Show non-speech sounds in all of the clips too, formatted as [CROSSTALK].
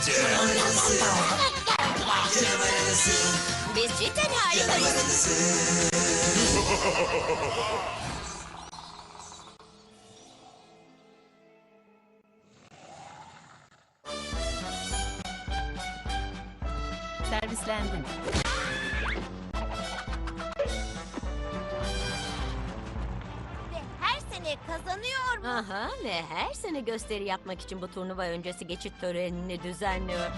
sadece. Biz cidden harikayız. Sene kazanıyor mu? Aha ve her sene gösteri yapmak için bu turnuva öncesi geçit törenini düzenliyor.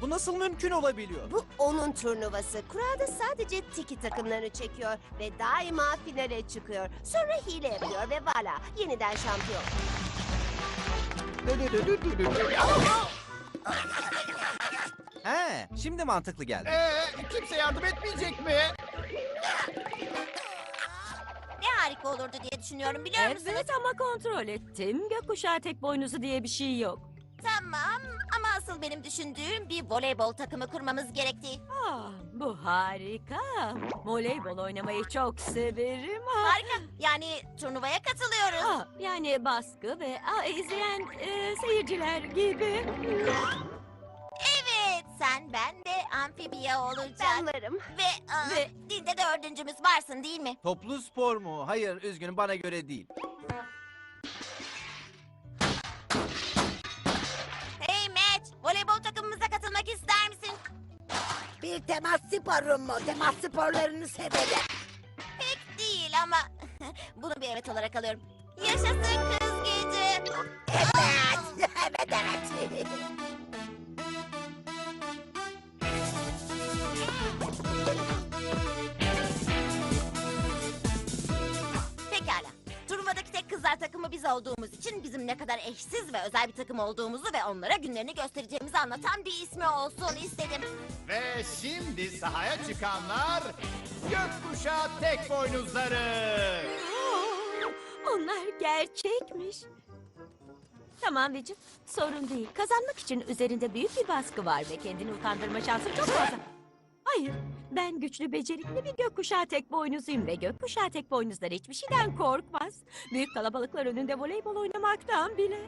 Bu nasıl mümkün olabiliyor? Bu onun turnuvası. Kurada sadece tiki takımlarını çekiyor ve daima finale çıkıyor. Sonra hile yapıyor ve valla yeniden şampiyon. He, şimdi mantıklı geldi. Ee, kimse yardım etmeyecek mi? Ne harika olurdu diye düşünüyorum biliyor musunuz? Evet ama kontrol ettim. Gökkuşağı tek boynuzu diye bir şey yok. Tamam ama asıl benim düşündüğüm bir voleybol takımı kurmamız gerektiği. Ah, bu harika. Voleybol oynamayı çok severim. Ah, Harika. Yani turnuvaya katılıyoruz. ah, yani baskı ve ah, izleyen e, seyirciler gibi. Evet sen ben de amfibiya olacağız. Ben varım. Ve, aa, Ve- dilde dördüncümüz varsın değil mi? Toplu spor mu? Hayır, üzgünüm bana göre değil. Hey Matt, voleybol takımımıza katılmak ister misin? Bir temas sporu mu? Temas sporlarını severim. Pek değil ama [LAUGHS] bunu bir evet olarak alıyorum. Yaşasın kız gücü. [LAUGHS] Evet. evet evet. Takımı biz olduğumuz için bizim ne kadar eşsiz ve özel bir takım olduğumuzu ve onlara günlerini göstereceğimizi anlatan bir ismi olsun istedim. Ve şimdi sahaya çıkanlar gökkuşağı tek boynuzları. Oh, onlar gerçekmiş. Tamam Vecin, sorun değil. Kazanmak için üzerinde büyük bir baskı var ve kendini utandırma şansın çok fazla. Hayır, ben güçlü, becerikli bir gökkuşağı tek boynuzuyum ve gökkuşağı tek boynuzlar hiçbir şeyden korkmaz. Büyük kalabalıklar önünde voleybol oynamaktan bile.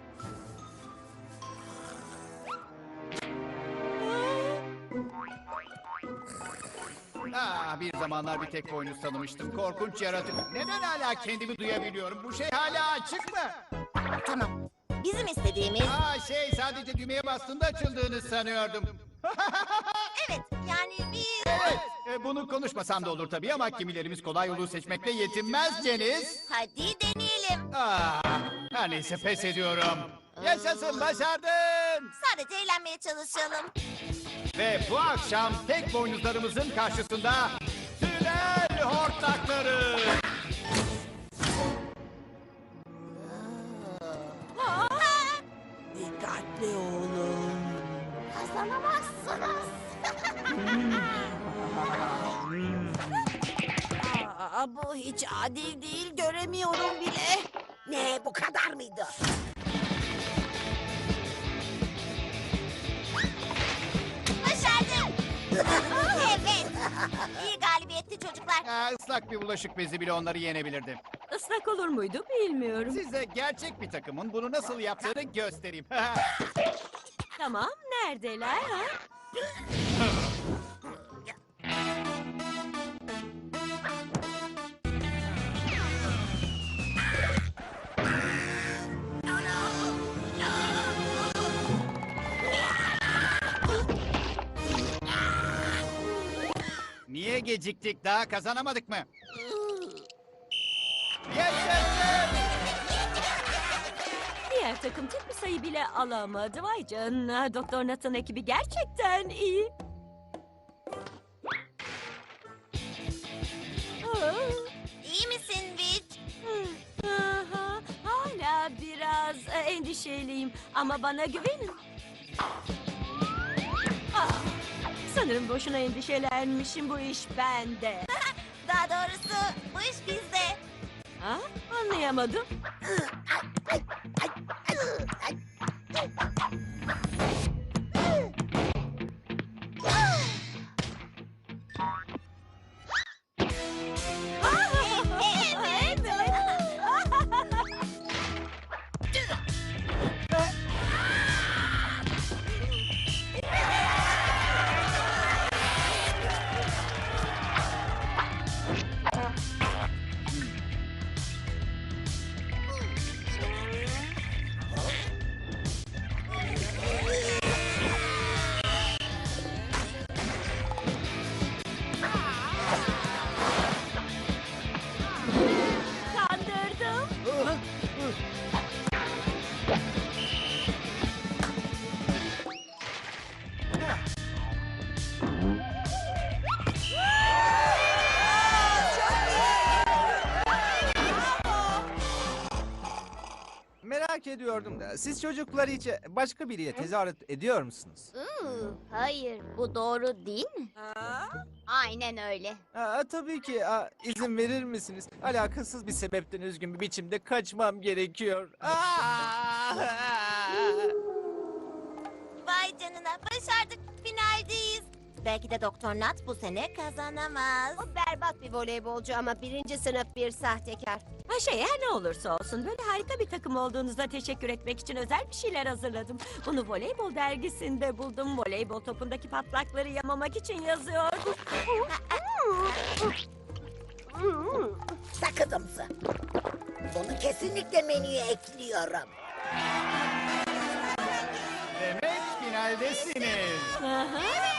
Aa, bir zamanlar bir tek boynuz tanımıştım. Korkunç yaratık. Neden hala kendimi duyabiliyorum? Bu şey hala açık mı? Tamam. Bizim istediğimiz Aa şey sadece düğmeye bastığında açıldığını sanıyordum. [LAUGHS] evet bunu konuşmasam da olur tabii ama kimilerimiz kolay yolu seçmekle yetinmez Ceniz. hadi deneyelim. Aa, her neyse pes ediyorum. Yaşasın başardın. Sadece eğlenmeye çalışalım. Ve bu akşam tek boynuzlarımızın karşısında tünel hortlakları. Hiç adil değil. Göremiyorum bile. Ne bu kadar mıydı? Başardım. [LAUGHS] evet. İyi galibiyetti çocuklar. Aa, ıslak bir bulaşık bezi bile onları yenebilirdi. Islak olur muydu bilmiyorum. Size gerçek bir takımın bunu nasıl yaptığını göstereyim. [LAUGHS] Tamam, neredeler ha? [LAUGHS] Niye geciktik daha kazanamadık mı? Yaşasın! Diğer takım tek bir sayı bile alamadı. Vay canına. Doktor Nathan ekibi gerçekten iyi. Aa, İyi misin aha, Hala biraz e, endişeliyim ama bana güvenin. Sanırım boşuna endişelenmişim bu iş bende. [LAUGHS] Daha doğrusu bu iş bizde. Ha? Anlayamadım. [LAUGHS] merak ediyordum da siz çocuklar hiç başka biriyle tezahürat ediyor musunuz? Iı, hayır, bu doğru değil mi? Aynen öyle. Aa, tabii ki. Aa, izin verir misiniz? Alakasız bir sebepten üzgün bir biçimde kaçmam gerekiyor. Aa! [LAUGHS] Vay canına, başardık. Belki de Doktor Nat bu sene kazanamaz. O berbat bir voleybolcu ama birinci sınıf bir sahtekar. Ha şey her ne olursa olsun böyle harika bir takım olduğunuzda teşekkür etmek için özel bir şeyler hazırladım. Bunu voleybol dergisinde buldum. Voleybol topundaki patlakları yamamak için yazıyordu. Sakızımsı. Bunu kesinlikle menüye ekliyorum. Finaldesiniz. Aha,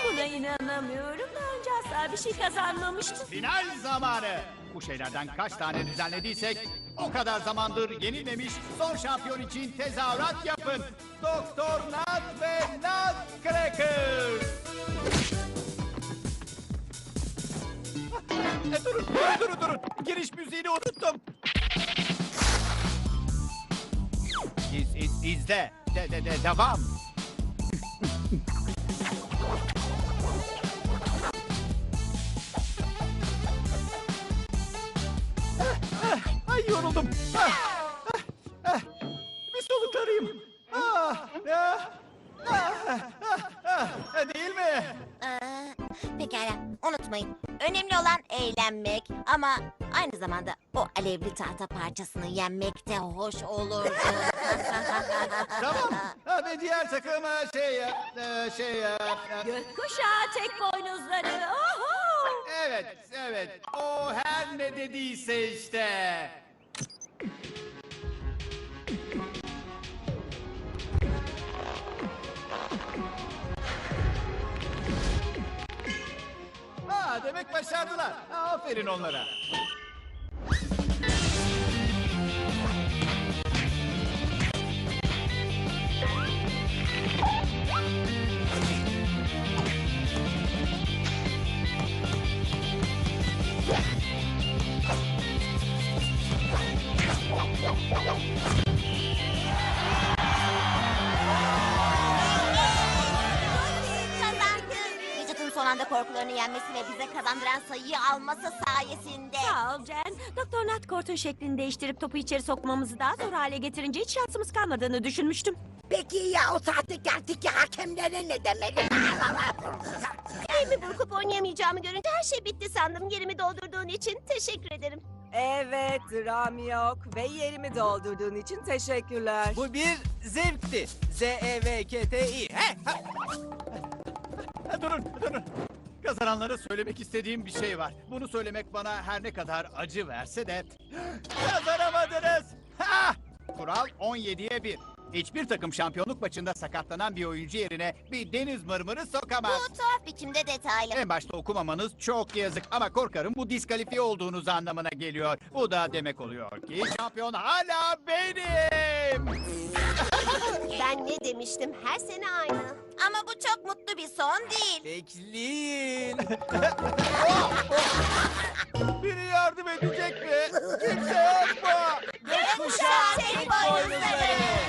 buna inanamıyorum. Daha önce asla bir şey kazanmamıştım. Final zamanı. Bu şeylerden kaç tane düzenlediysek o kadar zamandır yenilmemiş son şampiyon için tezahürat yapın. Doktor Nat ve Nat Cracker. E, durun, durun, durun, durun. Giriş müziğini unuttum. İz, iz, izle. De, de, de, devam. Yoruldum. Ah, ah, ah. Bir soluklarayım. Ah, ah, ah, ah, ah. Değil mi? Aa, pekala, unutmayın. Önemli olan eğlenmek ama aynı zamanda o alevli tahta parçasını yenmek de hoş olurdu. [LAUGHS] Tamam. Ha, ve diğer takım şey e, e, şey e, Gökkuşağı tek boynuzları. Oho! evet evet o her ne dediyse işte. Demek başardılar. Aferin onlara. Vücutun son anda korkularını yenmesi ve bize kazandıran sayıyı alması sayesinde. Sağ ol Jen. Doktor Nutcourt'un şeklini değiştirip topu içeri sokmamızı daha zor hale getirince hiç şansımız kalmadığını düşünmüştüm. Peki ya o sahtekar tiki hakemlere ne demeli? [LAUGHS] Elimi burkup oynayamayacağımı görünce her şey bitti sandım. Yerimi doldurduğun için teşekkür ederim. Evet, dram yok ve yerimi doldurduğun için teşekkürler. Bu bir zevkti. E Z-E-V-K-T-I. He? Ha. Ha, Durun, durun. Kazananlara söylemek istediğim bir şey var. Bunu söylemek bana her ne kadar acı verse de... [GASPS] Kazanamadınız! Ha! Kural 17'ye 1. Hiçbir takım şampiyonluk maçında sakatlanan bir oyuncu yerine bir deniz mırmırı sokamaz. Bu tuhaf biçimde detaylı. En başta okumamanız çok yazık ama korkarım bu diskalifiye olduğunuz anlamına geliyor. Bu da demek oluyor ki şampiyon hala benim. [LAUGHS] Ben ne demiştim? Her sene aynı. Ama bu çok mutlu bir son değil. Bekleyin. [LAUGHS] Biri yardım edecek mi? Kimse yapma. Gökkuşağı tek boynuzları.